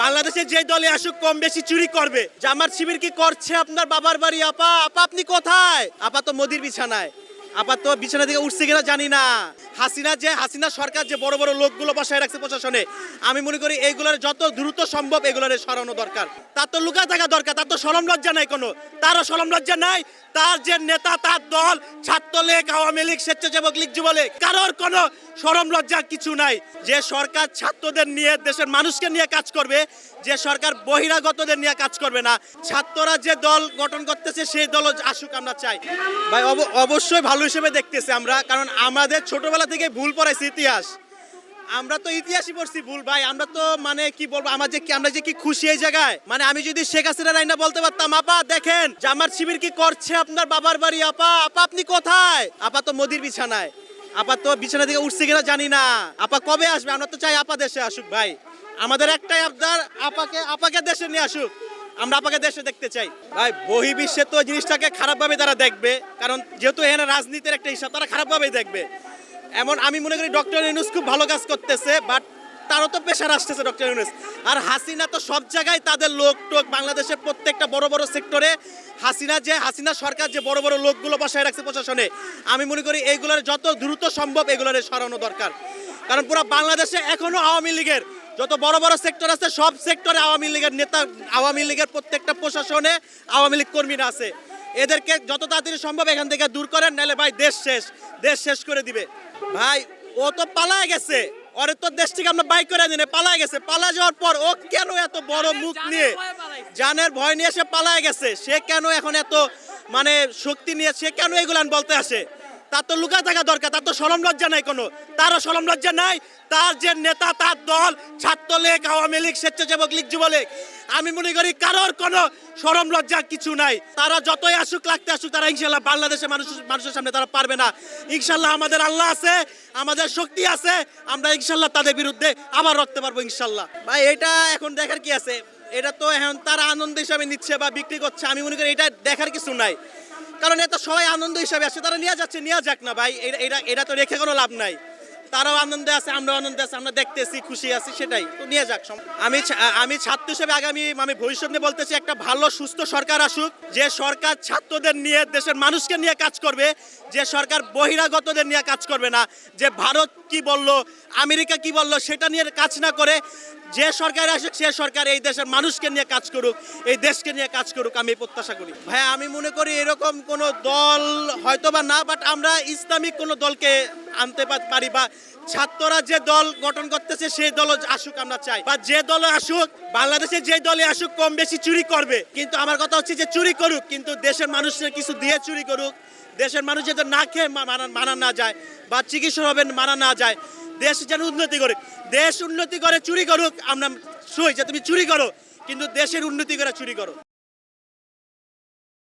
বাংলাদেশে যে দলে আসুক, কম বেশি চুরি করবে। যে আমার শিবির কি করছে আপনার বাবার বাড়ি, আপা? আপা, আপনি কোথায়? আপা তো মোদির বিছানায়। আপা তো বিছানা থেকে উঠছে কিনা জানি না। হাসিনা যে হাসিনা সরকার যে বড় বড় লোকগুলো বসায় রাখছে প্রশাসনে, আমি মনে করি এইগুলোর যত দ্রুত সম্ভব এগুলোর সরানো দরকার। তার তো লুকা থাকা দরকার, তার তো সরম লজ্জা নাই কোনো। তারও সরম লজ্জা নাই, তার যে নেতা, তার দল, ছাত্রলীগ, আওয়ামী লীগ, স্বেচ্ছাসেবক লীগ, যুবলীগ, কারোর কোনো সরম লজ্জা কিছু নাই। যে সরকার ছাত্রদের নিয়ে দেশের মানুষকে নিয়ে কাজ করবে, যে সরকার বহিরাগতদের নিয়ে কাজ করবে না। ছাত্ররা যে দল গঠন করতেছে, সেই দল আসুক আমরা চাই। ভাই, অব- অবশ্যই ভালো হিসেবে দেখতেছি আমরা, কারণ আমাদের ছোটবেলা থেকে ভুল পড়াইছে ইতিহাস। আমরা তো ইতিহাসই পড়ছি ভুল ভাই, আমরা তো মানে কি বলব, আমার যে কি আমরা যে কি খুশি এই জায়গায়। মানে আমি যদি শেখ হাসিনা রাইনা বলতে পারতাম, আপা দেখেন, জামাত শিবির কি করছে আপনার বাবার বাড়ি, আপা? আপা, আপনি কোথায়? আপা তো মোদির বিছানায়। আপা তো বিছানা থেকে উঠছে কিনা জানি না। আপা কবে আসবে? আমরা তো চাই আপা দেশে আসুক ভাই। আমাদের একটাই আবদার, আপাকে আপাকে দেশে নিয়ে আসুক। আমরা আপাকে দেশে দেখতে চাই। ভাই বহি বিশ্বে তো জিনিসটাকে খারাপভাবে তারা দেখবে, কারণ যেহেতু এখানে রাজনীতির একটা হিসাব, তারা খারাপভাবেই দেখবে। এমন আমি মনে করি ডক্টর ইউনুস খুব ভালো কাজ করতেছে বাট তারও তো পেশার আসতেছে ডক্টর ইউনুস। আর হাসিনা তো সব জায়গায় তাদের লোক টোক বাংলাদেশের প্রত্যেকটা বড় বড় সেক্টরে হাসিনা যে, হাসিনা সরকার যে বড় বড় লোকগুলো বসায় রাখছে প্রশাসনে, আমি মনে করি এইগুলোর যত দ্রুত সম্ভব এগুলোর সরানো দরকার। কারণ পুরো বাংলাদেশে এখনও আওয়ামী লীগের যত বড় বড় সেক্টর আছে সব সেক্টরে আওয়ামী লীগের নেতা আওয়ামী লীগের প্রত্যেকটা প্রশাসনে আওয়ামী লীগ কর্মীরা আছে। এদেরকে যত তাড়াতাড়ি সম্ভব এখান থেকে দূর করেন নাহলে ভাই দেশ শেষ দেশ শেষ করে দিবে। ভাই ও তো পালায় গেছে। ওরে তো দেশ থেকে আমরা বাইক করে দিনে পালায় গেছে। পালা যাওয়ার পর ও কেন এত বড় মুখ নিয়ে জানের ভয় নিয়ে সে পালায় গেছে? সে কেন এখন এত মানে শক্তি নিয়ে সে কেন এগুলান বলতে আসে? তার তো লুকা থাকা দরকার, তার তো সরম লজ্জা নাই কোনো। তারও সরম লজ্জা নাই, তার যে নেতা, তার দল, ছাত্রলীগ, আওয়ামী লীগ, স্বেচ্ছাসেবক লীগ, যুবলীগ, আমি মনে করি কারোর কোনো সরম লজ্জা কিছু নাই। তারা যতই আসুক, লাগতে আসুক, তারা ইনশাল্লাহ বাংলাদেশের মানুষ মানুষের সামনে তারা পারবে না। ইনশাল্লাহ আমাদের আল্লাহ আছে, আমাদের শক্তি আছে, আমরা ইনশাল্লাহ তাদের বিরুদ্ধে আবার রখতে পারব ইনশাল্লাহ। ভাই, এটা এখন দেখার কি আছে? এটা তো এখন তারা আনন্দ হিসাবে নিচ্ছে বা বিক্রি করছে, আমি মনে করি এটা দেখার কিছু নাই। কারণ এটা সবাই আনন্দ হিসাবে আসছে তারা নিয়ে যাচ্ছে, নিয়ে যাক না ভাই এটা এটা তো রেখে কোনো লাভ নাই। তারাও আনন্দে আছে, আমরাও আনন্দে আছি, আমরা দেখতেছি, খুশি আছি, সেটাই। তো নিয়ে যাক আমি আমি ছাত্র হিসেবে আগামী, আমি ভবিষ্যৎ নিয়ে বলতেছি, একটা ভালো, সুস্থ সরকার আসুক, যে সরকার ছাত্রদের নিয়ে দেশের মানুষকে নিয়ে কাজ করবে, যে সরকার বহিরাগতদের নিয়ে কাজ করবে না, যে ভারত কি বলল, আমেরিকা কি বলল, সেটা নিয়ে কাজ না করে, যে সরকার আসুক, সে সরকার এই দেশের মানুষকে নিয়ে কাজ করুক, এই দেশকে নিয়ে কাজ করুক, আমি প্রত্যাশা করি। ভাই আমি মনে করি এরকম কোনো দল হয়তো বা না বাট আমরা ইসলামিক কোনো দলকে আনতে পারি বা ছাত্ররা যে দল গঠন করতেছে, সেই দল আসুক আমরা চাই। বা যে দলে আসুক, বাংলাদেশে যে দলে আসুক, কম বেশি চুরি করবে। কিন্তু আমার কথা হচ্ছে যে চুরি করুক, কিন্তু দেশের মানুষের কিছু দিয়ে চুরি করুক। দেশের মানুষ যাতে না খেয়ে মানা না যায় বা চিকিৎসা হবে মানা না যায়, দেশ যেন উন্নতি করুক দেশ উন্নতি করে চুরি করুক, আমরা সই যে তুমি চুরি করো, কিন্তু দেশের উন্নতি করে চুরি করো।